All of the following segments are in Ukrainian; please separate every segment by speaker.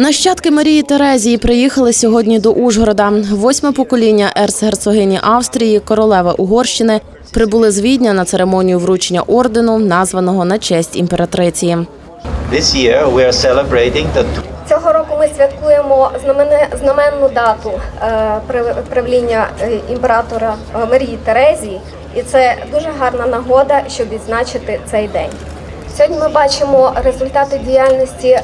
Speaker 1: Нащадки Марії Терезії приїхали сьогодні до Ужгорода. Восьме покоління ерцгерцогині Австрії, королеви Угорщини, прибули з Відня на церемонію вручення ордену, названого на честь імператриці.
Speaker 2: Цього року ми святкуємо знаменну дату е, правління е, імператора е, Марії Терезії, і це дуже гарна нагода, щоб відзначити цей день. Сьогодні ми бачимо результати діяльності е,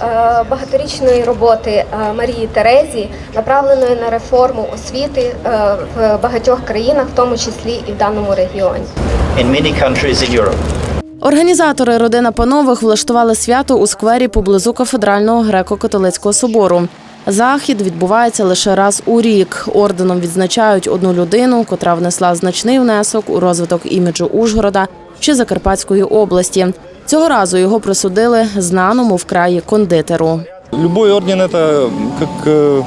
Speaker 2: багаторічної роботи е, Марії Терезії, направленої на реформу освіти е, в багатьох країнах, в тому числі і в даному регіоні.
Speaker 3: in many countries in Europe.
Speaker 1: Організатори родина Панових влаштували свято у сквері поблизу кафедрального греко-католицького собору. Захід відбувається лише раз у рік. Орденом відзначають одну людину, котра внесла значний внесок у розвиток іміджу Ужгорода чи Закарпатської області. Цього разу його присудили знаному в краї кондитеру.
Speaker 4: Любой орден это как э,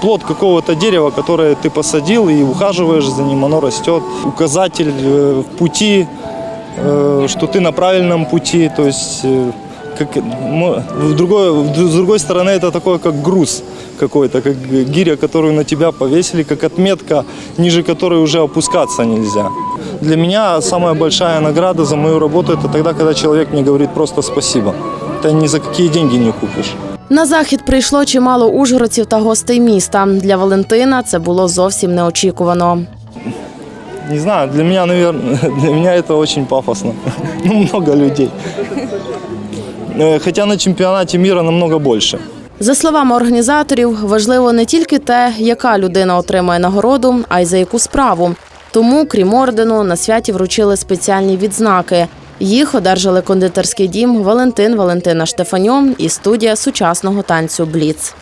Speaker 4: плод какого-то дерева, которое ты посадил и ухаживаешь за ним, оно растет. Указатель э, в пути, э, что ты на правильном пути. То есть э, как, мо- в другой, в- с другой стороны это такое как груз какой-то, как гиря, которую на тебя повесили, как отметка, ниже которой уже опускаться нельзя. Для меня самая большая награда за мою работу это тогда, когда человек мне говорит просто спасибо. Это ни за какие деньги не купишь.
Speaker 1: На захід прийшло чимало ужгородців та гостей міста. Для Валентина це було зовсім неочікувано.
Speaker 4: Не знаю, для меня, наверное, для меня это очень пафосно. Ну, много людей. Э, Хотя на чемпионате мира намного больше.
Speaker 1: За словами організаторів, важливо не тільки те, яка людина отримає нагороду, а й за яку справу. Тому, крім ордену, на святі вручили спеціальні відзнаки. Їх одержали кондитерський дім Валентин Валентина Штефаньо і студія сучасного танцю Бліц.